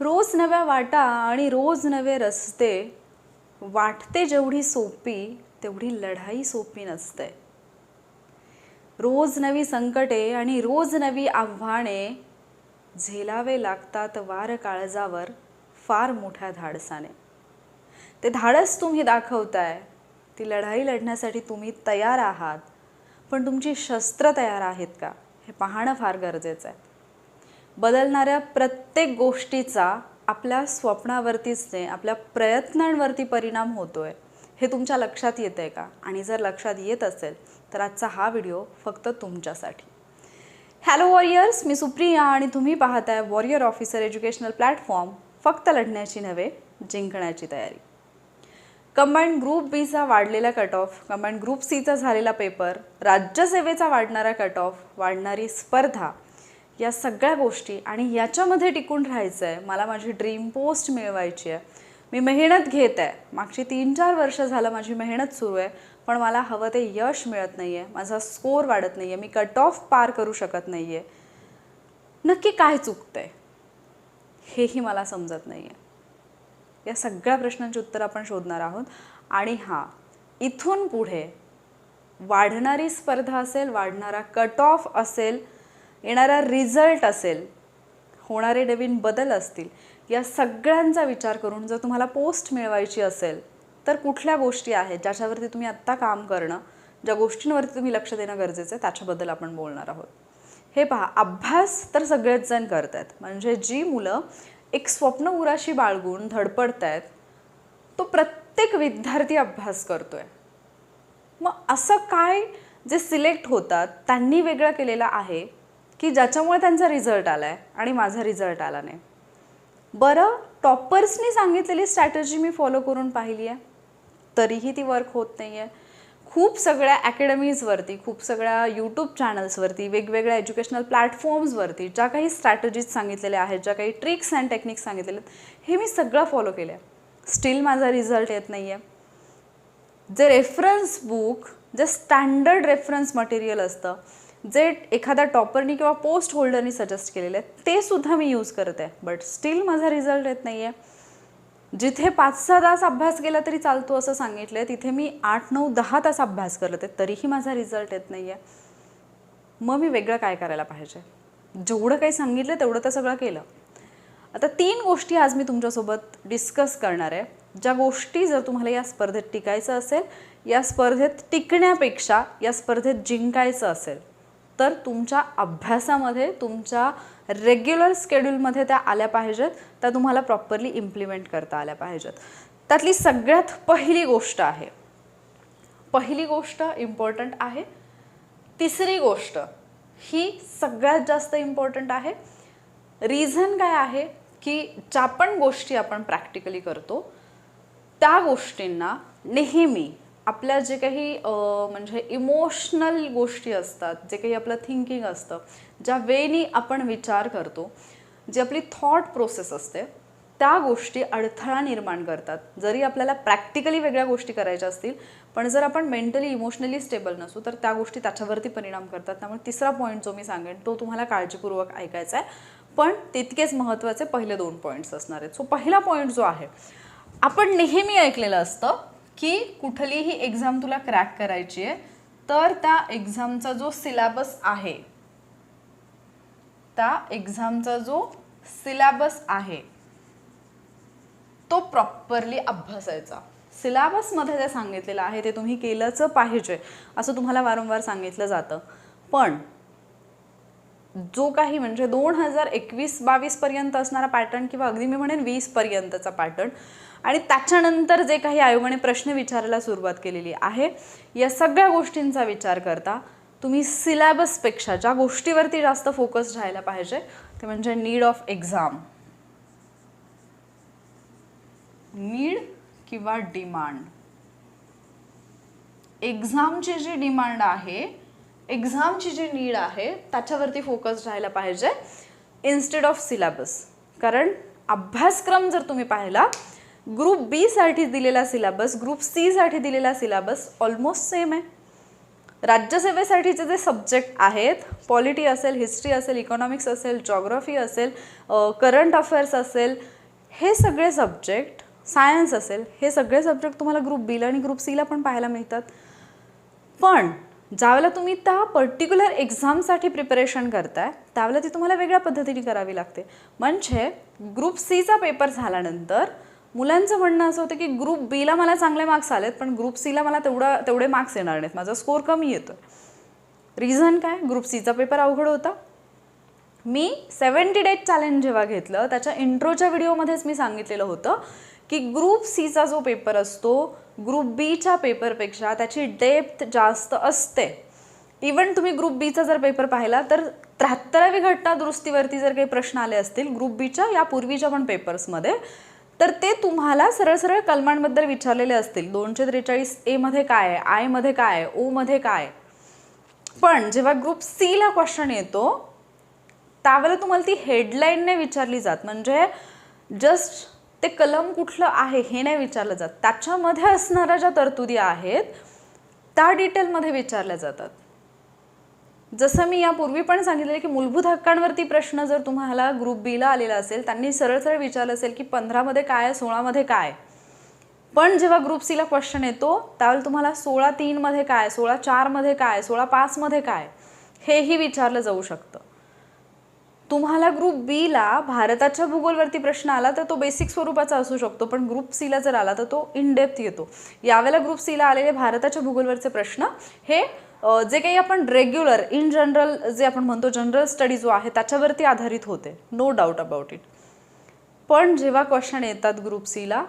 रोज नव्या वाटा आणि रोज नवे रस्ते वाटते जेवढी सोपी तेवढी लढाई सोपी नसते. रोज नवी संकटे आणि रोज नवी आव्हाने झेलावे लागतात वार काळजावर फार मोठ्या धाडसाने. ते धाडस तुम्ही दाखवताय ती लढाई लढण्यासाठी तुम्ही तयार आहात पण तुमची शस्त्र तयार आहेत का? हे पाहणं फार गरजेचं आहे. बदलणाऱ्या प्रत्येक गोष्टीचा आपल्या स्वप्नावरतीच नाही आपल्या प्रयत्नांवरती परिणाम होतो आहे हे तुमच्या लक्षात येत आहे का? आणि जर लक्षात येत असेल तर आजचा हा व्हिडिओ फक्त तुमच्यासाठी. हॅलो वॉरियर्स मी सुप्रिया आणि तुम्ही पाहताय वॉरियर ऑफिसर एज्युकेशनल प्लॅटफॉर्म फक्त लढण्याची नव्हे जिंकण्याची तयारी. कंबाईंड ग्रुप बीचा वाढलेला कट ऑफ कंबाईंड ग्रुप सीचा झालेला पेपर राज्यसेवेचा वाढणारा कट ऑफ वाढणारी स्पर्धा या सगळ्या गोष्टी आणि याच्यामध्ये टिकून राहायचं आहे मला माझी ड्रीम पोस्ट मिळवायची आहे. मी मेहनत घेत आहे. मागची तीन चार वर्ष झालं माझी मेहनत सुरू आहे पण मला हवं ते यश मिळत नाही आहे माझा स्कोर वाढत नाही आहे मी कट ऑफ पार करू शकत नाही आहे नक्की काय चुकतं आहे हेही मला समजत नाही आहे या सगळ्या प्रश्नांची उत्तर आपण शोधणार आहोत. आणि हां इथून पुढे वाढणारी स्पर्धा असेल वाढणारा कट ऑफ असेल येणारा रिझल्ट असेल होणारे नवीन बदल असतील या सगळ्यांचा विचार करून जर तुम्हाला पोस्ट मिळवायची असेल तर कुठल्या गोष्टी आहेत ज्याच्यावरती तुम्ही आत्ता काम करणं ज्या गोष्टींवरती तुम्ही लक्ष देणं गरजेचं आहे त्याच्याबद्दल आपण बोलणार आहोत. हे पहा अभ्यास तर सगळेच जण करत आहेत म्हणजे जी मुलं एक स्वप्न उराशी बाळगून धडपडत आहेत तो प्रत्येक विद्यार्थी अभ्यास करतोय. मग असं काय जे सिलेक्ट होतात त्यांनी वेगळं केलेलं आहे की ज्याच्यामुळे त्यांचा रिझल्ट आला आहे आणि माझा रिझल्ट आला नाही. बरं टॉपर्सनी सांगितलेली स्ट्रॅटजी मी फॉलो करून पाहिली आहे तरीही ती वर्क होत नाही आहे खूप सगळ्या अकॅडमीजवरती खूप सगळ्या यूट्यूब चॅनल्सवरती वेगवेगळ्या एज्युकेशनल प्लॅटफॉर्म्सवरती ज्या काही स्ट्रॅटजीज सांगितलेल्या आहेत ज्या काही ट्रिक्स अँड टेक्निक्स सांगितलेले आहेत हे मी सगळं फॉलो केलं आहे स्टील माझा रिझल्ट येत नाही आहे जे रेफरन्स बुक जे स्टँडर्ड रेफरन्स मटेरियल असतं जे एखाद्या टॉपरनी किंवा पोस्ट होल्डरनी सजेस्ट केलेलं आहे ते सुद्धा मी यूज करत आहे. बट स्टील माझा रिझल्ट येत नाही आहे जिथे पाच सहा तास अभ्यास केला तरी चालतो असं सांगितलं आहे तिथे मी आठ नऊ दहा तास अभ्यास करत आहे तरीही माझा रिझल्ट येत नाही आहे मग मी वेगळं काय करायला पाहिजे? जेवढं काही सांगितलं तेवढं तर सगळं केलं. आता तीन गोष्टी आज मी तुमच्यासोबत डिस्कस करणार आहे. ज्या गोष्टी जर तुम्हाला या स्पर्धेत टिकायचं असेल या स्पर्धेत टिकण्यापेक्षा या स्पर्धेत जिंकायचं असेल तर तुमच्या अभ्यासामध्ये तुमच्या रेग्युलर स्केड्यूलमध्ये त्या आल्या पाहिजेत त्या तुम्हाला प्रॉपरली इम्प्लिमेंट करता आल्या पाहिजेत. त्यातली सगळ्यात पहिली गोष्ट आहे पहिली गोष्ट इम्पॉर्टंट आहे तिसरी गोष्ट ही सगळ्यात जास्त इम्पॉर्टंट आहे. रिझन काय आहे की ज्या पण गोष्टी आपण प्रॅक्टिकली करतो त्या गोष्टींना नेहमी आपल्या जे काही म्हणजे इमोशनल गोष्टी असतात जे काही आपलं थिंकिंग असतं ज्या वेनी आपण विचार करतो जी आपली थॉट प्रोसेस असते त्या गोष्टी अडथळा निर्माण करतात. जरी आपल्याला प्रॅक्टिकली वेगळ्या गोष्टी करायच्या असतील पण जर आपण मेंटली इमोशनली स्टेबल नसू तर त्या गोष्टी त्याच्यावरती परिणाम करतात. त्यामुळे तिसरा पॉईंट जो मी सांगेन तो तुम्हाला काळजीपूर्वक ऐकायचा आहे. पण तितकेच महत्त्वाचे पहिले दोन पॉईंट्स असणार आहेत. सो पहिला पॉईंट जो आहे आपण नेहमी ऐकलेलं असतं की कुठलीही एक्झाम तुला क्रॅक करायची आहे तर त्या एक्झामचा जो सिलॅबस आहे त्या एक्झामचा जो सिलॅबस आहे तो प्रॉपरली अभ्यासायचा. सिलॅबसमध्ये जे सांगितलेलं आहे ते तुम्ही केलंच पाहिजे असं तुम्हाला वारंवार सांगितलं जातं. पण जो काही म्हणजे दोन हजार एकवीस बावीस पर्यंत असणारा पॅटर्न किंवा अगदी मी म्हणेन वीस पर्यंतचा पॅटर्न आणि त्याच्यानंतर जे काही आयोगाने प्रश्न विचारायला सुरुवात केलेली आहे या सगळ्या गोष्टींचा विचार करता तुम्ही सिलॅबसपेक्षा ज्या गोष्टीवरती जास्त फोकस राहायला पाहिजे ते म्हणजे नीड ऑफ एक्झाम नीड किंवा डिमांड एक्झामची जी डिमांड आहे एक्झामची जी नीड आहे त्याच्यावरती फोकस राहायला पाहिजे इन्स्टेड ऑफ सिलेबस कारण अभ्यासक्रम जर तुम्ही पाहिला ग्रुप बी साठी दिलेला सिलेबस ग्रुप सी साठी दिलेला सिलेबस ऑलमोस्ट सेम आहे. राज्यसेवेसाठीचे जे सब्जेक्ट आहेत पॉलिटी असेल हिस्ट्री असेल इकॉनॉमिक्स असेल जॉग्रफी असेल करंट अफेअर्स असेल हे सगळे सब्जेक्ट सायन्स असेल हे सगळे सब्जेक्ट तुम्हाला ग्रुप बीला आणि ग्रुप सीला पण पाहायला मिळतात. पण ज्यावेळेला तुम्ही त्या पर्टिक्युलर एक्झामसाठी प्रिपरेशन करताय त्यावेळेला ती तुम्हाला वेगळ्या पद्धतीने करावी लागते. म्हणजे ग्रुप सीचा पेपर झाल्यानंतर मुलांचं म्हणणं असं होतं की ग्रुप बीला मला चांगले मार्क्स आलेत पण ग्रुप सीला मला तेवढा तेवढे मार्क्स येणार नाहीत. माझा स्कोर कमी येतो रिझन काय? ग्रुप सीचा पेपर अवघड होता. मी सेवन्टी डेज चॅलेंज जेव्हा घेतलं त्याच्या इंट्रोच्या व्हिडिओमध्येच मी सांगितलेलं होतं की ग्रुप सीचा जो पेपर असतो ग्रुप बीच्या पेपरपेक्षा त्याची डेप्थ जास्त असते. इवन तुम्ही ग्रुप बीचा जर पेपर पाहिला तर त्र्याहत्तरावी घटना दुरुस्तीवरती जर काही प्रश्न आले असतील ग्रुप बीच्या या पूर्वीच्या पण पेपर्समध्ये तर ते तुम्हाला सरळ सरळ कलमांबद्दल विचारलेले असतील. दोनशे त्रेचाळीस एमध्ये काय आहे? आयमध्ये काय आहे? ओमध्ये काय पण जेव्हा ग्रुप सीला क्वेश्चन येतो त्यावेळेला तुम्हाला ती हेडलाईनने विचारली जात. म्हणजे जस्ट ते कलम कुठलं आहे हे नाही विचारलं जात. त्याच्यामध्ये असणाऱ्या ज्या तरतुदी आहेत त्या डिटेलमध्ये विचारल्या जातात. जसं मी यापूर्वी पण सांगितलं की मूलभूत हक्कांवरती प्रश्न जर तुम्हाला ग्रुप बीला आलेला असेल त्यांनी सरळ सरळ विचारलं असेल की पंधरामध्ये काय आहे सोळामध्ये काय पण जेव्हा ग्रुप सीला क्वेश्चन येतो त्यावेळेला तुम्हाला सोळा तीनमध्ये काय सोळा चारमध्ये काय सोळा पाचमध्ये काय हेही विचारलं जाऊ शकतं. तुम्हाला ग्रुप बीला भारताच्या भूगोलवरती प्रश्न आला तर तो बेसिक स्वरूपाचा असू शकतो पण ग्रुप सीला जर आला तर तो इनडेप्थ येतो. यावेळेला ग्रुप सीला आलेले भारताच्या भूगोलवरचे प्रश्न हे जे काही आपण रेग्युलर इन जनरल जे आपण म्हणतो जनरल स्टडी जो आहे त्याच्यावरती आधारित होते. नो डाऊट अबाउट इट पण जेव्हा क्वेश्चन येतात ग्रुप सीला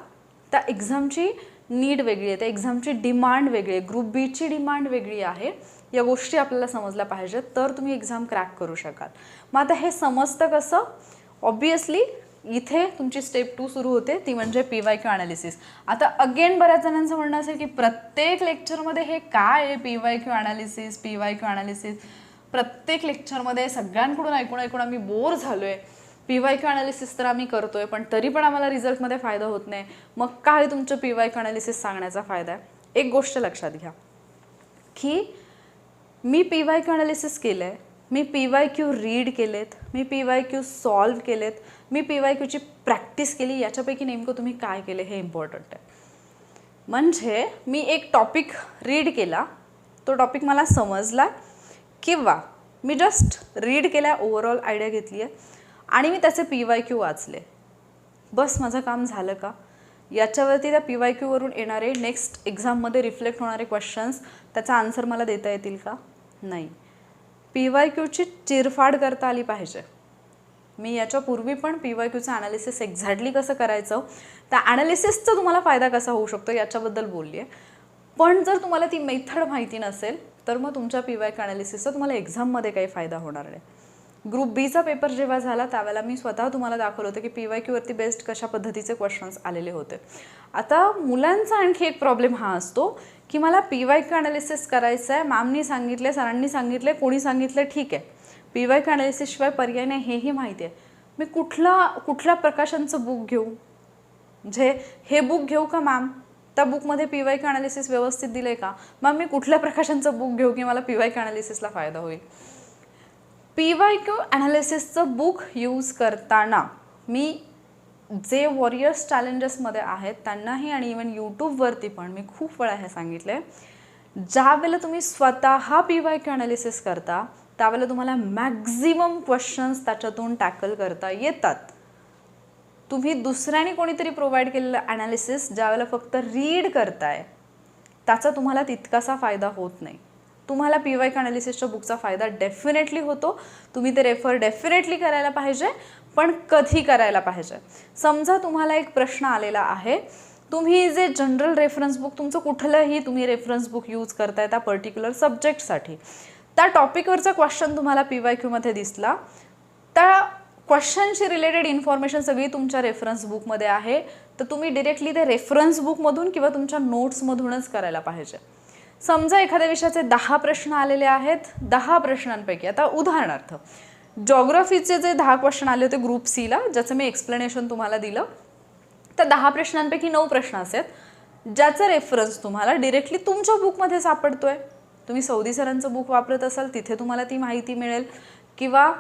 त्या एक्झामची नीड वेगळी आहे. त्या एक्झामची डिमांड वेगळी आहे. ग्रुप बीची डिमांड वेगळी आहे. या गोष्टी आपल्याला समजल्या पाहिजेत. तर तुम्ही एक्झाम क्रॅक करू शकाल. मग आता हे समजतं कसं? ऑब्वियसली इथे तुमची स्टेप टू सुरू होते ती म्हणजे पी वाय क्यू अनालिसिस आता अगेन बऱ्याच जणांचं म्हणणं असेल की प्रत्येक लेक्चरमध्ये हे काय आहे P Y Q analysis P Y Q analysis प्रत्येक लेक्चरमध्ये सगळ्यांकडून ऐकून ऐकून आम्ही बोर झालो आहे पी वाय क्यू अनालिसिस तर आम्ही करतोय पण तरी पण आम्हाला रिझल्टमध्ये फायदा होत नाही. मग काय तुमचं पी वाय क्यू अनालिसिस सांगण्याचा फायदा आहे? एक गोष्ट लक्षात घ्या. की मी पी वाय क्यू अनालिसिस केलं आहे मी पी वाय क्यू रीड केलेत मी पी वाय क्यू सॉल्व केलेत मी पी वाय क्यूची प्रॅक्टिस केली याच्यापैकी नेमकं तुम्ही काय केले हे इम्पॉर्टंट आहे. म्हणजे मी एक टॉपिक रीड केला तो टॉपिक मला समजला किंवा मी जस्ट रीड केला ओव्हरऑल आयडिया घेतली आहे आणि मी त्याचे पी वाय क्यू वाचले. बस माझं काम झालं का? याच्यावरती त्या पी वाय क्यूवरून येणारे नेक्स्ट एक्झाममध्ये रिफ्लेक्ट होणारे क्वेश्चन्स त्याचा आन्सर मला देता येतील का? नाही. पी वाय क्यूची चिरफाड करता आली पाहिजे. मी याच्यापूर्वी पण पी वाय क्यूचं ॲनालिसिस एक्झॅक्टली कसं करायचं त्या ॲनालिसिसचा तुम्हाला फायदा कसा होऊ शकतो याच्याबद्दल बोलली आहे पण जर तुम्हाला ती मेथड माहिती नसेल तर मग तुमच्या पी वाय क्यू ॲनालिसिसचा तुम्हाला एक्झाममध्ये काही फायदा होणार नाही. ग्रुप बीचा पेपर जेव्हा झाला त्यावेळेला मी स्वतः तुम्हाला दाखवलं होतं की पी वाय क्यूवरती बेस्ट कशा पद्धतीचे क्वेश्चन्स आलेले होते. आता मुलांचा आणखी एक प्रॉब्लेम हा असतो की मला पी वाय क्यू अनालिसिस करायचं आहे. मॅमनी सांगितले सरांनी सांगितले कोणी सांगितलं ठीक आहे. पी वाय क्यू अनालिसिसशिवाय पर्याय नाही हेही माहिती आहे. मी कुठला कुठल्या प्रकाशांचं बुक घेऊ? म्हणजे हे बुक घेऊ का मॅम त्या बुकमध्ये पी वाय क्यू अनालिसिस व्यवस्थित दिलं आहे का? मॅम मी कुठल्या प्रकाशांचं बुक घेऊ की मला पी वाय क्यू अनालिसिसला फायदा होईल? पी वाय क्यू ॲनालिसिसचं बुक यूज करताना मी जे वॉरियर्स चॅलेंजेसमध्ये आहेत त्यांनाही आणि इवन यूट्यूबवरती पण मी खूप वेळा हे सांगितलं. आहे ज्या वेळेला तुम्ही स्वतः पी वाय क्यू ॲनालिसिस करता त्यावेळेला तुम्हाला मॅक्झिमम क्वेश्चन्स त्याच्यातून टॅकल करता येतात. तुम्ही दुसऱ्याने कोणीतरी प्रोव्हाइड केलेलं ॲनालिसिस ज्यावेळेला फक्त रीड करताय त्याचा तुम्हाला तितकासा फायदा होत नाही. तुम्हाला पी वाय कॅनालिसिसच्या बुकचा फायदा डेफिनेटली होतो. तुम्ही ते रेफर डेफिनेटली करायला पाहिजे पण कधी करायला पाहिजे? समजा तुम्हाला एक प्रश्न आलेला आहे तुम्ही जे जनरल रेफरन्स बुक तुमचं कुठलंही तुम्ही रेफरन्स बुक यूज करताय त्या पर्टिक्युलर सब्जेक्टसाठी त्या टॉपिकवरचा क्वेश्चन तुम्हाला पी वाय क्यूमध्ये दिसला. त्या क्वेश्चनशी रिलेटेड इन्फॉर्मेशन सगळी तुमच्या रेफरन्स बुकमध्ये आहे. तर तुम्ही डिरेक्टली ते रेफरन्स बुकमधून किंवा तुमच्या नोट्समधूनच करायला पाहिजे. समजा एखाद्या विषयाचे दहा प्रश्न आलेले आहेत दहा प्रश्नांपैकी. आता उदाहरणार्थ जॉग्रफीचे जे दहा क्वेश्चन आले होते ग्रुप सीला ज्याचं मी एक्सप्लेनेशन तुम्हाला दिलं तर दहा प्रश्नांपैकी नऊ प्रश्न असेल ज्याचा रेफरन्स तुम्हाला डिरेक्टली तुमच्या बुकमध्ये सापडतोय. तुम्ही सौदी सरांचं बुक वापरत असाल तिथे तुम्हाला ती माहिती मिळेल. किंवा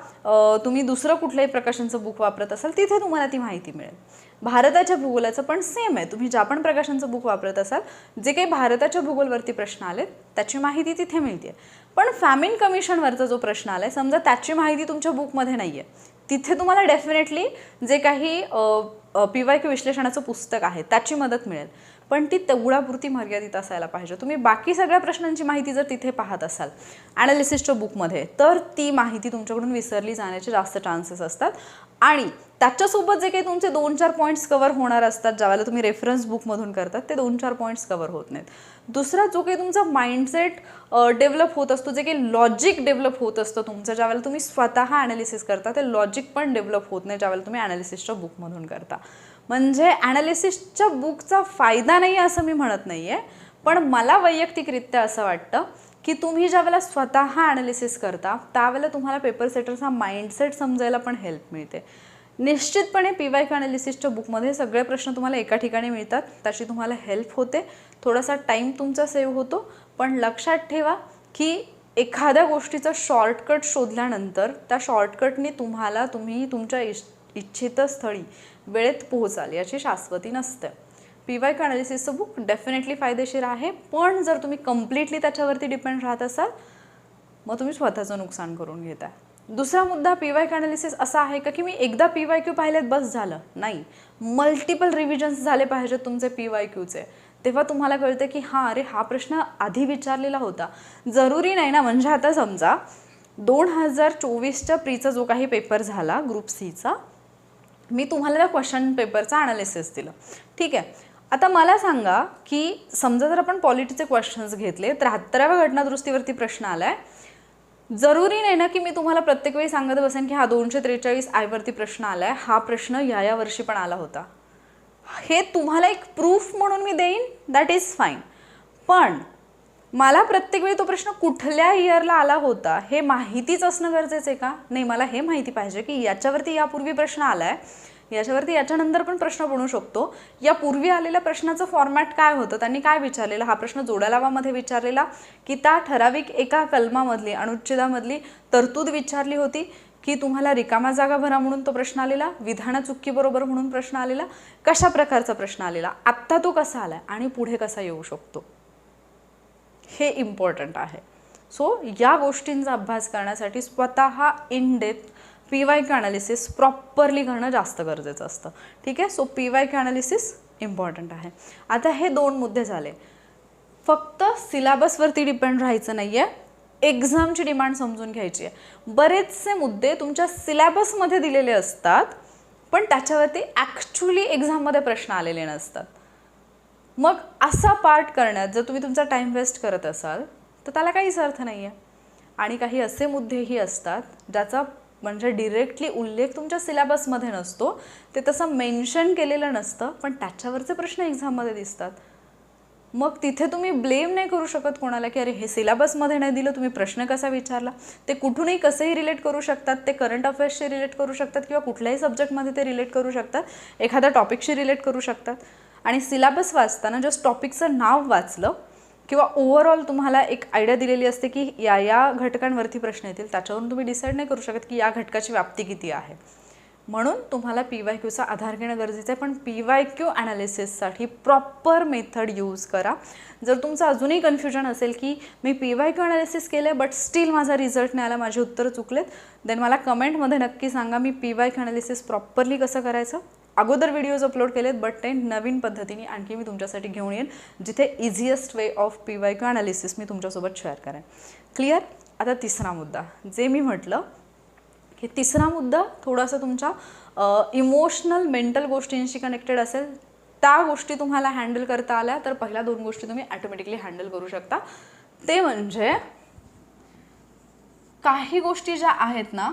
तुम्ही दुसरं कुठल्याही प्रकाशनचं बुक वापरत असाल तिथे तुम्हाला ती माहिती मिळेल. भारताच्या भूगोलाचं पण सेम आहे. तुम्ही ज्या पण प्रकाशनचं बुक वापरत असाल जे काही भारताच्या भूगोलवरती प्रश्न आलेत त्याची माहिती तिथे मिळते पण फॅमिन कमिशनवरचा जो प्रश्न आला आहे समजा त्याची माहिती तुमच्या बुकमध्ये नाही आहे तिथे तुम्हाला डेफिनेटली जे काही पी वाय क्यू विश्लेषणाचं पुस्तक आहे त्याची मदत मिळेल. पण ती तेवढ्यापुरती मर्यादित असायला पाहिजे. तुम्ही बाकी सगळ्या प्रश्नांची माहिती जर तिथे पाहत असाल ॲनालिसिसच्या बुकमध्ये तर ती माहिती तुमच्याकडून विसरली जाण्याचे जास्त चान्सेस असतात. आणि त्याच्यासोबत जे काही तुमचे दोन चार पॉईंट्स कवर होणार असतात ज्यावेळेला तुम्ही रेफरन्स बुकमधून करतात ते दोन चार पॉईंट्स कवर होत नाहीत. दुसरा जो काही तुमचा माइंडसेट डेव्हलप होत असतो जे काही लॉजिक डेव्हलप होत असतं तुमचं ज्यावेळेला तुम्ही स्वतः ॲनालिसिस करता ते लॉजिक पण डेव्हलप होत नाही ज्यावेळेला तुम्ही ॲनालिसिसच्या बुकमधून करता. म्हणजे ॲनालिसिसच्या बुकचा फायदा नाही असं मी म्हणत नाही आहे पण मला वैयक्तिकरित्या असं वाटतं की तुम्ही ज्यावेळेला स्वतः ॲनालिसिस करता त्यावेळेला तुम्हाला पेपर सेटरचा माइंडसेट समजायला पण हेल्प मिळते. निश्चितपणे पी वाय अनालिसिसच्या बुकमध्ये सगळे प्रश्न तुम्हाला एका ठिकाणी मिळतात. त्याची तुम्हाला हेल्प होते. थोडासा टाईम तुमचा सेव्ह होतो. पण लक्षात ठेवा की एखाद्या गोष्टीचा शॉर्टकट शोधल्यानंतर त्या शॉर्टकटने तुम्हाला तुम्ही तुमच्या इश इच्छित स्थळी वेळेत पोहोचाल याची शाश्वती नसते. पी वाय अनालिसिसचं बुक डेफिनेटली फायदेशीर आहे. पण जर तुम्ही कम्प्लिटली त्याच्यावरती डिपेंड राहत असाल मग तुम्ही स्वतःचं नुकसान करून घेताय. दुसरा मुद्दा पी वाय अनालिसिस असा आहे का की मी एकदा पी वाय क्यू पाहिलेत बस झालं. नाही. मल्टिपल रिव्हिजन्स झाले पाहिजेत तुमचे पी वाय क्यूचे तेव्हा तुम्हाला कळतं की हां अरे हा प्रश्न आधी विचारलेला होता. जरुरी नाही ना म्हणजे आता समजा दोन हजार चोवीसच्या प्रीचा जो काही पेपर झाला ग्रुप सीचा मी तुम्हाला त्या क्वेश्चन पेपरचा अनालिसिस दिलं. ठीक आहे. आता मला सांगा की समजा जर आपण पॉलिटीचे क्वेश्चन्स घेतले त्र्याहत्तराव्या घटनादृष्टीवरती प्रश्न आला आहे जरुरी नाही ना की मी तुम्हाला प्रत्येक वेळी सांगत बसेन की हा दोनशे त्रेचाळीस आयवरती प्रश्न आलाय हा प्रश्न या या वर्षी पण आला होता. हे तुम्हाला एक प्रूफ म्हणून मी देईन दॅट इज फाईन पण मला प्रत्येक वेळी तो प्रश्न कुठल्या इयरला आला होता हे माहितीच असणं गरजेचं आहे का? नाही मला हे माहिती पाहिजे की याच्यावरती यापूर्वी प्रश्न आलाय याच्यावरती याच्यानंतर पण प्रश्न बनू शकतो. यापूर्वी आलेल्या प्रश्नाचं फॉर्मॅट काय होतं? त्यांनी काय विचारलेलं? हा प्रश्न जोडालावामध्ये विचारलेला. की त्या ठराविक एका कलमामधली अनुच्छेदामधली तरतूद विचारली होती. की तुम्हाला रिकामा जागा भरा म्हणून तो प्रश्न आलेला. विधान चुकीबरोबर म्हणून प्रश्न आलेला. कशा प्रकारचा प्रश्न आलेला? आत्ता तो कसा आला आणि पुढे कसा येऊ शकतो? हे इम्पॉर्टंट आहे. सो या गोष्टींचा अभ्यास करण्यासाठी स्वतः in depth P Y K analysis properly करणं जास्त गरजेचं असतं. ठीक आहे? So P Y K analysis important आहे. आता हे दोन मुद्दे झाले. फक्त सिलेबसवरती डिपेंड राहायचं नाही आहे एक्झामची डिमांड समजून घ्यायची आहे. बरेचसे मुद्दे तुमच्या सिलेबसमध्ये दिलेले असतात पण त्याच्यावरती ॲक्च्युली एक्झाममध्ये प्रश्न आलेले नसतात. मग असा पार्ट करण्यात जर तुम्ही तुमचा टाईम वेस्ट करत असाल तर त्याला काहीच अर्थ नाही आहे आणि काही असे मुद्देही असतात ज्याचा म्हणजे डिरेक्टली उल्लेख तुमच्या सिलेबसमध्ये नसतो. ते तसं मेन्शन केलेलं नसतं पण त्याच्यावरचे प्रश्न एक्झाममध्ये दिसतात. मग तिथे तुम्ही ब्लेम नाही करू शकत कोणाला की अरे हे सिलेबसमध्ये नाही दिलं तुम्ही प्रश्न कसा विचारला? ते कुठूनही कसंही रिलेट करू शकतात ते करंट अफेअर्सशी रिलेट करू शकतात किंवा कुठल्याही सब्जेक्टमध्ये ते रिलेट करू शकतात एखाद्या टॉपिकशी रिलेट करू शकतात. आणि सिलेबस वाचताना जस्ट टॉपिकचं नाव वाचलं किंवा ओव्हरऑल तुम्हाला एक आयडिया दिलेली असते की या या घटकांवरती प्रश्न येतील त्याच्यावरून तुम्ही डिसाईड नाही करू शकत की या घटकाची व्याप्ती किती आहे. म्हणून तुम्हाला पी वाय क्यूचा आधार घेणं गरजेचं आहे पण पी वाय क्यू ॲनालिसिससाठी प्रॉपर मेथड यूज करा. जर तुमचं अजूनही कन्फ्युजन असेल की मी पी वाय क्यू ॲनालिसिस केलं आहे बट स्टील माझा रिझल्ट नाही आला माझी उत्तरं चुकलेत देन मला कमेंटमध्ये नक्की सांगा मी P Y Q analysis properly कसं करायचं. अगोदर व्हिडिओज अपलोड केलेत बट ते नवीन पद्धतीने आणखी मी तुमच्यासाठी घेऊन येईन जिथे easiest way of P Y Q analysis मी तुमच्यासोबत शेअर करेन. क्लिअर आता तिसरा मुद्दा जे मी म्हटलं की तिसरा मुद्दा थोडासा तुमच्या इमोशनल मेंटल गोष्टींशी कनेक्टेड असेल त्या गोष्टी तुम्हाला हँडल करता आल्या तर पहिल्या दोन गोष्टी तुम्ही ॲटोमॅटिकली हँडल करू शकता. ते म्हणजे काही गोष्टी ज्या आहेत ना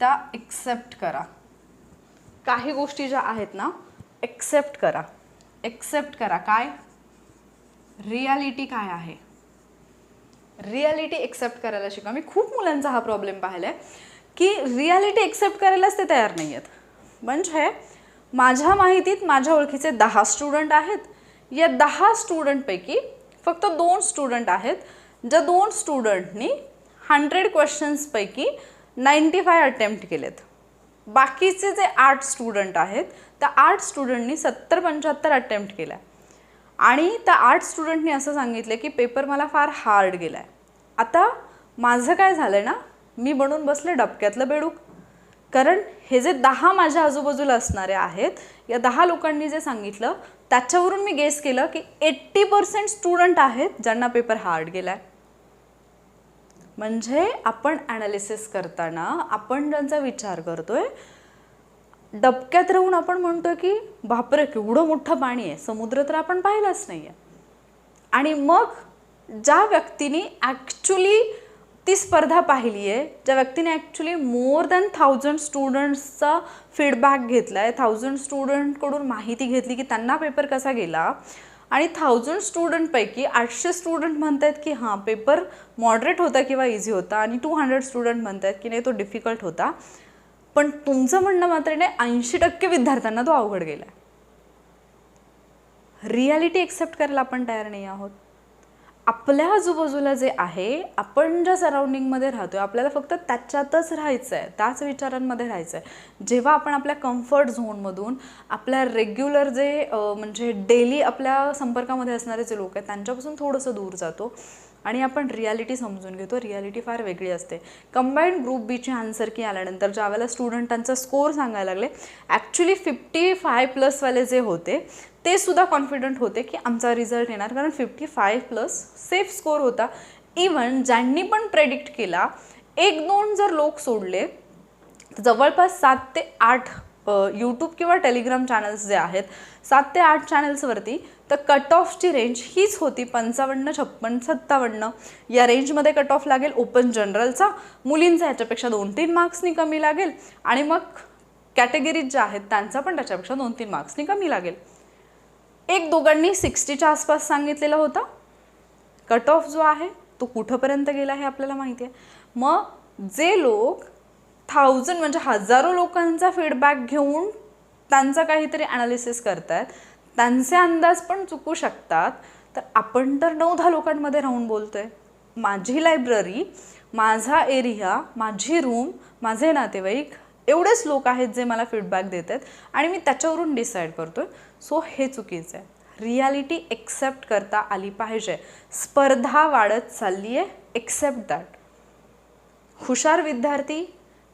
त्या एक्सेप्ट करा. काही गोष्टी ज्या आहेत ना एक्सेप्ट करा. एक्सेप्ट करा. काय? रियालिटी काय आहे? रियालिटी एक्सेप्ट करायला शिका. मी खूप मुलांचा हा प्रॉब्लेम पाहिला आहे की रियालिटी एक्सेप्ट करायलाच ते तयार नाही आहेत म्हणजे माझ्या माहितीत माझ्या ओळखीचे दहा स्टुडंट आहेत. या दहा स्टुडंटपैकी फक्त दोन स्टुडंट आहेत ज्या दोन स्टुडंटनी हंड्रेड क्वेश्चन्सपैकी नाईंटी फाय अटेम्प्ट केलेत. बाकीचे जे आर्ट स्टुडंट आहेत त्या आर्ट स्टुडंटनी सत्तर पंच्याहत्तर अटेम्प्ट केला आणि त्या आर्ट स्टुडंटनी असं सांगितलं की पेपर मला फार हार्ड गेला आहे आता माझं काय झालं ना मी बनून बसले डबक्यातलं बेडूक. कारण हे जे दहा माझ्या आजूबाजूला असणारे आहेत या दहा लोकांनी जे सांगितलं त्याच्यावरून मी गेस केलं की एट्टी पर्सेंट स्टुडंट आहेत ज्यांना पेपर हार्ड गेला आहे म्हणजे आपण ॲनालिसिस करताना आपण ज्यांचा विचार करतोय डबक्यात राहून आपण म्हणतोय की बापरे केवढं मोठं पाणी आहे. समुद्र तर आपण पाहिलाच नाही आहे आणि मग ज्या व्यक्तीने ॲक्च्युली ती स्पर्धा पाहिली आहे ज्या व्यक्तीने ॲक्च्युली मोर दॅन थाउजंड स्टुडंट्सचा फीडबॅक घेतला आहे थाउजंड स्टुडंटकडून माहिती घेतली की त्यांना पेपर कसा गेला आणि थाउजंड स्टुडंटपैकी आठशे स्टुडंट म्हणत आहेत की हां पेपर मॉडरेट होता किंवा इझी होता आणि टू हंड्रेड स्टुडंट म्हणत आहेत की नाही तो डिफिकल्ट होता. पण तुमचं म्हणणं मात्र नाही ऐंशी टक्के विद्यार्थ्यांना तो अवघड गेला रियालिटी एक्सेप्ट करायला आपण तयार नाही आहोत. आपल्या आजूबाजूला जे आहे आपण ज्या सराउंडिंगमध्ये आहे आपल्याला फक्त त्याच्यातच राहायचं आहे त्याच विचारांमध्ये राहायचं आहे जेव्हा आपण आपल्या कम्फर्ट झोनमधून आपल्या रेग्युलर जे म्हणजे डेली आपल्या संपर्कामध्ये असणारे जे लोक आहेत त्यांच्यापासून थोडंसं दूर जातो. आणि आपण रियालिटी समजून घेतो. रियालिटी फार वेगळी असते. कंबाईंड ग्रुप बीची आन्सर की आल्यानंतर ज्या वेळेला स्टुडंटांचा स्कोर सांगायला लागले ॲक्च्युली फिफ्टी फाय प्लसवाले जे होते ते सुद्धा कॉन्फिडंट होते की आमचा रिझल्ट येणार. कारण fifty five plus safe score होता. इवन ज्यांनी पण प्रेडिक्ट केला एक दोन जर लोक सोडले जवळपास सात ते आठ यूट्यूब किंवा टेलिग्राम चॅनल्स जे आहेत सात ते आठ चॅनल्सवरती तर कट ऑफची रेंज हीच होती पंचावन्न छप्पन सत्तावन्न. या रेंजमध्ये कट ऑफ लागेल ओपन जनरलचा मुलींचा ह्याच्यापेक्षा दोन तीन मार्क्सनी कमी लागेल. आणि मग कॅटेगरीज ज्या आहेत त्यांचा पण त्याच्यापेक्षा दोन तीन मार्क्सनी कमी लागेल. एक दोघांनी सिक्स्टीच्या आसपास सांगितलेला होता. कट ऑफ जो आहे तो कुठंपर्यंत गेला हे आपल्याला माहिती आहे. मग जे लोक थाउजंड म्हणजे हजारो लोकांचा फीडबॅक घेऊन त्यांचा काहीतरी ॲनालिसिस करतायत त्यांचे अंदाज पण चुकू शकतात. तर आपण तर नऊ दहा लोकांमध्ये राहून बोलतोय. माझी लायब्ररी माझा एरिया माझी रूम माझे नातेवाईक एवढेच लोक आहेत जे मला फीडबॅक देत आहेत आणि मी त्याच्यावरून डिसाईड करतोय. सो हे चुकीचं आहे. रियालिटी एक्सेप्ट करता आली पाहिजे. स्पर्धा वाढत चालली आहे एक्सेप्ट दॅट हुशार विद्यार्थी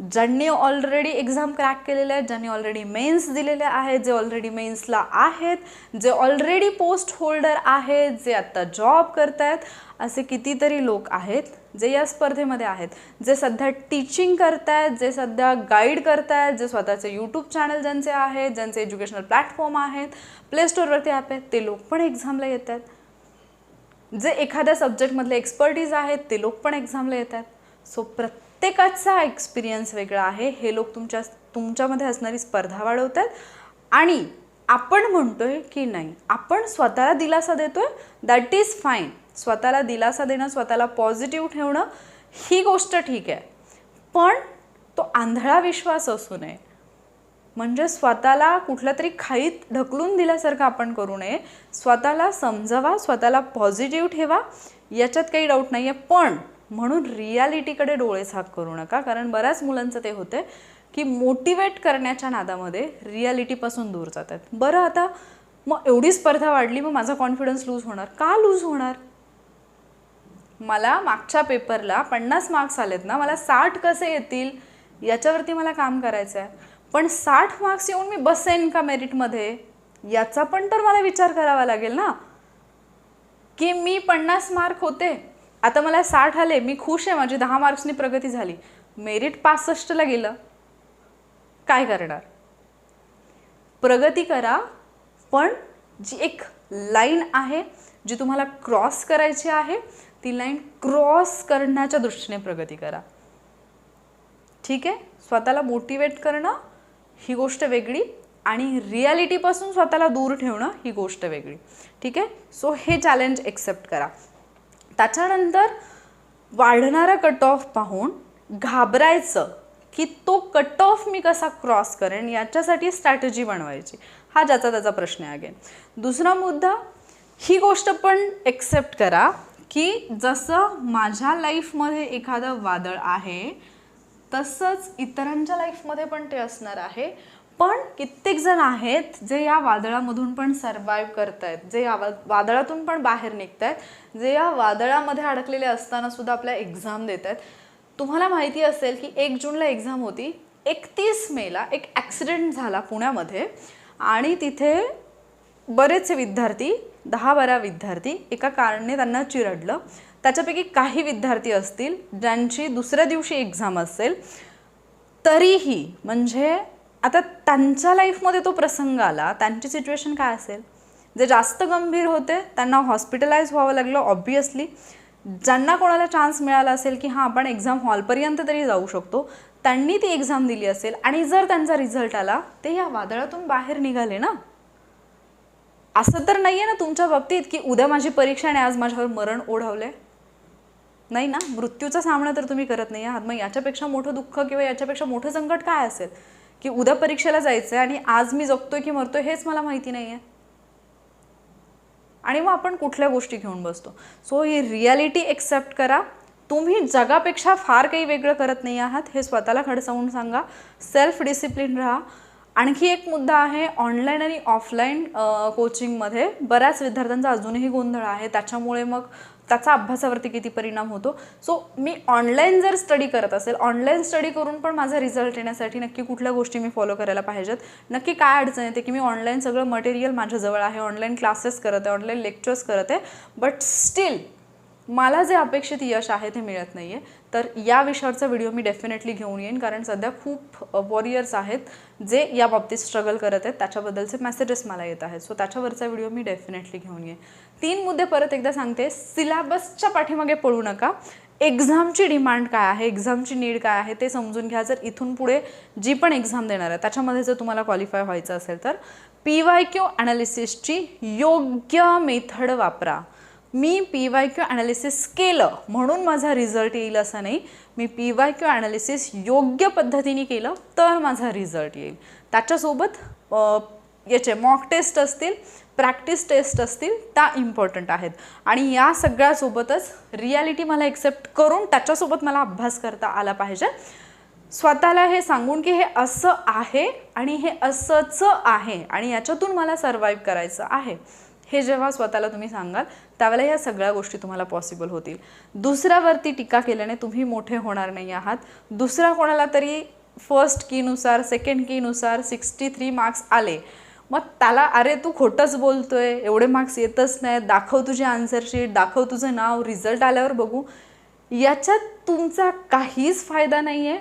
ज्यांनी ऑलरेडी एक्झाम क्रॅक केलेल्या आहेत ज्यांनी ऑलरेडी मेन्स दिलेले आहेत जे ऑलरेडी मेन्सला आहेत जे ऑलरेडी पोस्ट होल्डर आहेत जे आत्ता जॉब करत आहेत असे कितीतरी लोक आहेत जे या स्पर्धेमध्ये आहेत जे सध्या टीचिंग करतायत जे सध्या गाईड करतायत जे स्वतःचे यूट्यूब चॅनल ज्यांचे आहेत ज्यांचे एज्युकेशनल प्लॅटफॉर्म आहेत प्ले स्टोअरवरती ॲप आहेत ते लोक पण एक्झामला येत आहेत जे एखाद्या सब्जेक्टमधले एक्सपर्टीज आहेत ते लोक पण एक्झामला येत आहेत सो प्रत्येकाचा एक्सपिरियन्स वेगळा आहे. हे लोक तुमच्या तुमच्यामध्ये असणारी स्पर्धा वाढवतात. आणि आपण म्हणतोय की नाही आपण स्वतःला दिलासा देतोय दॅट इज फाईन स्वतःला दिलासा देणं स्वतःला पॉझिटिव्ह ठेवणं ही गोष्ट ठीक आहे. पण तो आंधळा विश्वास असू नये. म्हणजे स्वतःला कुठल्या तरी खाईत ढकलून दिल्यासारखं आपण करू नये. स्वतःला समजवा स्वतःला पॉझिटिव्ह ठेवा याच्यात काही डाऊट नाही आहे पण म्हणून रियालिटीकडे डोळे झाक करू नका. कारण बऱ्याच मुलांचं ते होते की मोटिवेट करण्याच्या नादामध्ये रियालिटीपासून दूर जातात. बरं आता मग एवढी स्पर्धा वाढली मग माझा कॉन्फिडन्स लूज होणार? का लूज होणार? मला मागच्या पेपरला पन्नास मार्क्स आलेत ना मला साठ कसे येतील? याच्यावरती मला काम करायचं आहे पण साठ मार्क्स येऊन मी बसेन का मेरिटमध्ये याचा पण तर मला विचार करावा लागेल ना. की मी पन्नास मार्क होते आता मला साठ आले मी खुश आहे माझी दहा मार्क्सनी प्रगती झाली. मेरिट पासष्टला गेलं. काय करणार? प्रगती करा पण जी एक लाईन आहे जी तुम्हाला क्रॉस करायची आहे ती लाईन क्रॉस करण्याच्या दृष्टीने प्रगती करा. ठीक आहे? स्वतःला मोटिवेट करणं ही गोष्ट वेगळी आणि रियालिटीपासून स्वतःला दूर ठेवणं ही गोष्ट वेगळी. ठीक आहे? सो हे चॅलेंज एक्सेप्ट करा. त्याच्यानंतर वाढणारा कट ऑफ पाहून घाबरायचं की तो कट ऑफ मी कसा क्रॉस करेन याच्यासाठी स्ट्रॅटेजी बनवायची. हा ज्याचा त्याचा प्रश्न आहे अगेन दुसरा मुद्दा ही गोष्ट पण एक्सेप्ट करा की जसं माझ्या लाईफमध्ये एखादं वादळ आहे तसंच इतरांच्या लाईफमध्ये पण ते असणार आहे. पण कित्येक जण आहेत जे या वादळामधून पण सर्वाईव्ह आहेत जे या वादळातून पण बाहेर निघत आहेत जे या वादळामध्ये अडकलेले असताना सुद्धा आपल्या एक्झाम देत आहेत तुम्हाला माहिती असेल की एक जूनला एक्झाम होती एकतीस मेला एक ॲक्सिडेंट झाला पुण्यामध्ये आणि तिथे बरेचसे विद्यार्थी दहा बारा विद्यार्थी एका कारणे त्यांना चिरडलं. त्याच्यापैकी काही विद्यार्थी असतील ज्यांची दुसऱ्या दिवशी एक्झाम असेल तरीही म्हणजे आता त्यांच्या लाईफमध्ये तो प्रसंग आला त्यांची सिच्युएशन काय असेल? जे जास्त गंभीर होते त्यांना हॉस्पिटलाइज व्हावं लागलं ऑब्वियसली ज्यांना कोणाला चान्स मिळाला असेल की हां आपण एक्झाम हॉलपर्यंत तरी जाऊ शकतो त्यांनी ती एक्झाम दिली असेल आणि जर त्यांचा रिझल्ट आला ते या वादळातून बाहेर निघाले ना? असं तर नाही आहे ना तुमच्या बाबतीत की उद्या माझी परीक्षा आणि आज माझ्यावर मरण ओढवले नाही ना? मृत्यूचा सामना तर तुम्ही करत नाही आहात. मग याच्यापेक्षा मोठं दुःख किंवा याच्यापेक्षा मोठं संकट काय असेल? की उद्या परीक्षेला जायचं आहे आणि आज मी जगतोय की मरतोय हेच मला माहिती नाही आहे आणि मग आपण कुठल्या गोष्टी घेऊन बसतो? सो ही रियालिटी एक्सेप्ट करा. तुम्ही जगापेक्षा फार काही वेगळं करत नाही आहात. हे स्वतःला खडसावून सांगा. सेल्फ डिसिप्लिन राहा. आणखी एक मुद्दा आहे ऑनलाईन आणि ऑफलाईन कोचिंगमध्ये बऱ्याच विद्यार्थ्यांचा अजूनही गोंधळ आहे. त्याच्यामुळे मग त्याचा अभ्यासावरती किती परिणाम होतो? सो मी ऑनलाईन जर स्टडी करत असेल ऑनलाईन स्टडी करून पण माझा रिझल्ट येण्यासाठी नक्की कुठल्या गोष्टी मी फॉलो करायला पाहिजेत? नक्की काय अडचण येते की मी ऑनलाईन सगळं मटेरियल माझ्याजवळ आहे ऑनलाईन क्लासेस करत आहे ऑनलाईन लेक्चर्स करत आहे बट स्टील मला जे अपेक्षित यश आहे ते मिळत नाही आहे तर या विषयावरचा व्हिडिओ मी डेफिनेटली घेऊन येईन कारण सध्या खूप वॉरियर्स आहेत जे या बाबतीत स्ट्रगल करत आहेत. त्याच्याबद्दलचे मेसेजेस मला येत आहेत. सो त्याच्यावरचा व्हिडिओ मी डेफिनेटली घेऊन येईन. तीन मुद्दे परत एकदा सांगते. सिलॅबसच्या पाठीमागे पळू नका. एक्झामची डिमांड काय आहे? एक्झामची नीड काय आहे? ते समजून घ्या. जर इथून पुढे जी पण एक्झाम देणार आहे त्याच्यामध्ये जर तुम्हाला क्वालिफाय व्हायचं असेल तर पी वाय क्यू ॲनालिसिसची योग्य मेथड वापरा. मी पी वाय क्यू ॲनालिसिस केलं म्हणून माझा रिझल्ट येईल असं नाही. मी पी वाय क्यू ॲनालिसिस योग्य पद्धतीने केलं तर माझा रिझल्ट येईल. त्याच्यासोबत याचे मॉक टेस्ट असतील प्रॅक्टिस टेस्ट असतील त्या इम्पॉर्टंट आहेत. आणि या सगळ्यासोबतच रियालिटी मला एक्सेप्ट करून त्याच्यासोबत मला अभ्यास करता आला पाहिजे. स्वतःला हे सांगून की हे असं आहे आणि हे असंच आहे आणि याच्यातून मला सर्वाईव्ह करायचं आहे. हे जेव्हा स्वतःला तुम्ही सांगाल त्यावेळेला या सगळ्या गोष्टी तुम्हाला पॉसिबल होतील. दुसऱ्यावरती टीका केल्याने तुम्ही मोठे होणार नाही आहात. दुसरा कोणाला तरी फर्स्ट कीनुसार सेकंड कीनुसार सिक्स्टी थ्री मार्क्स आले. मग त्याला अरे तू खोटंच बोलतोय एवढे मार्क्स येतच नाही दाखव तुझी आन्सरशीट दाखव तुझं नाव रिझल्ट आल्यावर बघू. याच्यात तुमचा काहीच फायदा नाही आहे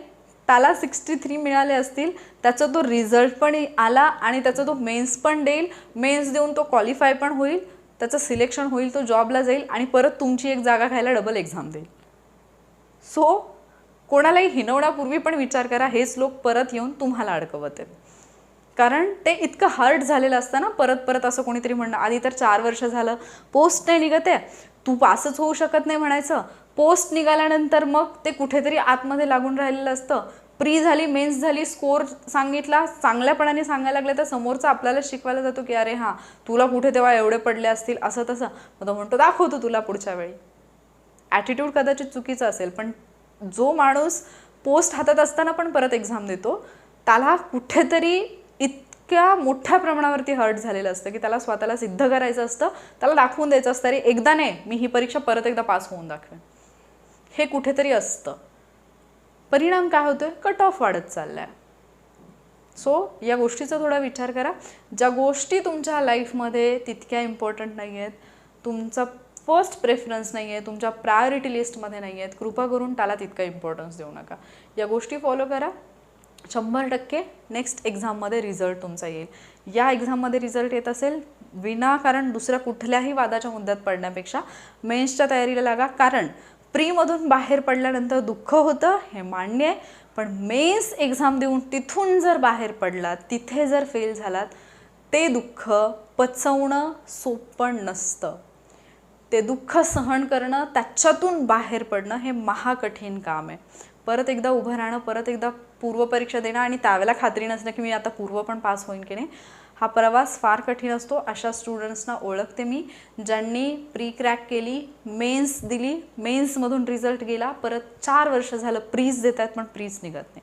त्याला सिक्स्टी थ्री मिळाले असतील त्याचा तो रिझल्ट पण आला आणि त्याचा तो मेन्स पण देईल. मेन्स देऊन तो क्वालिफाय पण होईल त्याचं सिलेक्शन होईल तो जॉबला जाईल आणि परत तुमची एक जागा खायला डबल एक्झाम देईल. सो कोणालाही हिनवण्यापूर्वी पण विचार करा हेच लोक परत येऊन तुम्हाला अडकवत आहेत. कारण ते इतकं हार्ड झालेलं असतं ना परत परत असं कोणीतरी म्हणणं आधी तर चार वर्ष झालं पोस्ट नाही निघत आहे. तू पासच होऊ शकत नाही म्हणायचं. पोस्ट निघाल्यानंतर मग ते कुठेतरी आतमध्ये लागून राहिलेलं असतं. प्री झाली मेन्स झाली स्कोर सांगितला चांगल्यापणाने सांगायला लागले तर समोरचा आपल्याला शिकवायला जातो की अरे हां तुला कुठे तेव्हा एवढे पडले असतील? असं तसं. मग तो म्हणतो दाखवतो तुला पुढच्या वेळी. ॲटिट्यूड कदाचित चुकीचं असेल पण जो माणूस पोस्ट हातात असताना पण परत एक्झाम देतो त्याला कुठेतरी इतक्या मोठ्या प्रमाणावरती हर्ट झालेलं असतं की त्याला स्वतःला सिद्ध करायचं असतं त्याला दाखवून द्यायचं असतं अरे एकदा नाही मी ही परीक्षा परत एकदा पास होऊन दाखवेन. हे कुठेतरी असतं. परिणाम काय होतोय? कट ऑफ वाढत चाललाय. सो या गोष्टीचा थोडा विचार करा. ज्या गोष्टी तुमच्या लाईफमध्ये तितक्या इम्पॉर्टंट नाही आहेत तुमचा फर्स्ट प्रेफरन्स नाही आहे तुमच्या प्रायोरिटी लिस्टमध्ये नाही आहेत कृपा करून त्याला तितका इम्पॉर्टन्स देऊ नका. या गोष्टी फॉलो करा. शंभर टक्के नेक्स्ट एक्झाममध्ये रिझल्ट तुमचा येईल. या एक्झाममध्ये रिझल्ट येत असेल विनाकारण दुसऱ्या कुठल्याही वादाच्या मुद्द्यात पडण्यापेक्षा मेन्सच्या तयारीला लागा. कारण प्रीमधून बाहेर पडल्यानंतर दुःख होतं हे मान्य आहे. पण मेन्स एक्झाम देऊन तिथून जर बाहेर पडलात तिथे जर फेल झालात ते दुःख पचवणं सोपं नसतं. ते दुःख सहन करणं त्याच्यातून बाहेर पडणं हे महाकठीण काम आहे. परत एकदा उभं राहणं परत एकदा पूर्वपरीक्षा देणं आणि त्यावेळेला खात्री नसणं की मी आता पूर्व पण पास होईन की नाही हा प्रवास फार कठीण असतो. अशा स्टुडंट्सना ओळखते मी ज्यांनी प्री क्रॅक केली मेन्स दिली मेन्समधून रिझल्ट गेला परत चार वर्ष झालं प्रीज देत आहेत पण प्रीज निघत नाही.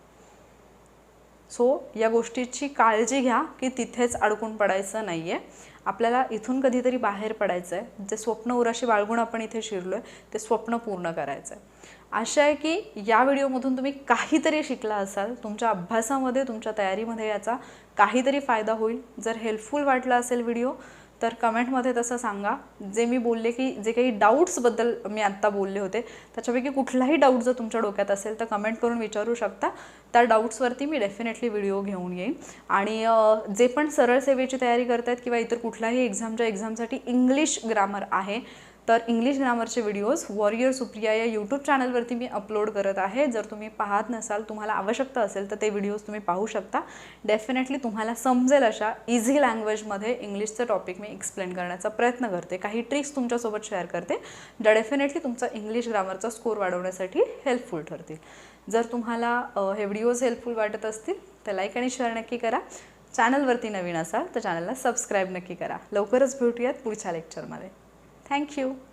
सो या गोष्टीची काळजी घ्या की तिथेच अडकून पडायचं नाही आहे आपल्याला इथून कधीतरी बाहेर पडायचं आहे जे स्वप्न उराशी बाळगून आपण इथे शिरलो आहे ते स्वप्न पूर्ण करायचं आहे आशा आहे की या व्हिडिओमधून तुम्ही काहीतरी शिकला असाल. तुमच्या अभ्यासामध्ये तुमच्या तयारीमध्ये याचा काहीतरी फायदा होईल. जर हेल्पफुल वाटला असेल व्हिडिओ तर कमेंटमध्ये तसं सांगा. जे मी बोलले की जे काही डाऊट्सबद्दल मी आत्ता बोलले होते त्याच्यापैकी कुठलाही डाऊट जर तुमच्या डोक्यात असेल तर कमेंट करून विचारू शकता. त्या डाऊट्सवरती मी डेफिनेटली व्हिडिओ घेऊन येईन. आणि जे पण सरळ सेवेची तयारी करत आहेत किंवा इतर कुठल्याही एक्झामच्या एक्झामसाठी इंग्लिश ग्रामर आहे तर इंग्लिश ग्रामरचे व्हिडिओज वॉरियर सुप्रिया या यूट्यूब चॅनलवरती मी अपलोड करत आहे. जर तुम्ही पाहत नसाल तुम्हाला आवश्यकता असेल तर ते व्हिडिओज तुम्ही पाहू शकता. डेफिनेटली तुम्हाला समजेल अशा इझी लँग्वेजमध्ये इंग्लिशचं टॉपिक मी एक्सप्लेन करण्याचा प्रयत्न करते. काही ट्रिक्स तुमच्यासोबत शेअर करते ज्या डेफिनेटली तुमचा इंग्लिश ग्रामरचा स्कोर वाढवण्यासाठी हेल्पफुल ठरतील. जर तुम्हाला हे व्हिडिओज हेल्पफुल वाटत असतील तर लाईक आणि शेअर नक्की करा. चॅनलवरती नवीन असाल तर चॅनलला सबस्क्राईब नक्की करा. लवकरच भेटूयात पुढच्या लेक्चरमध्ये Thank you.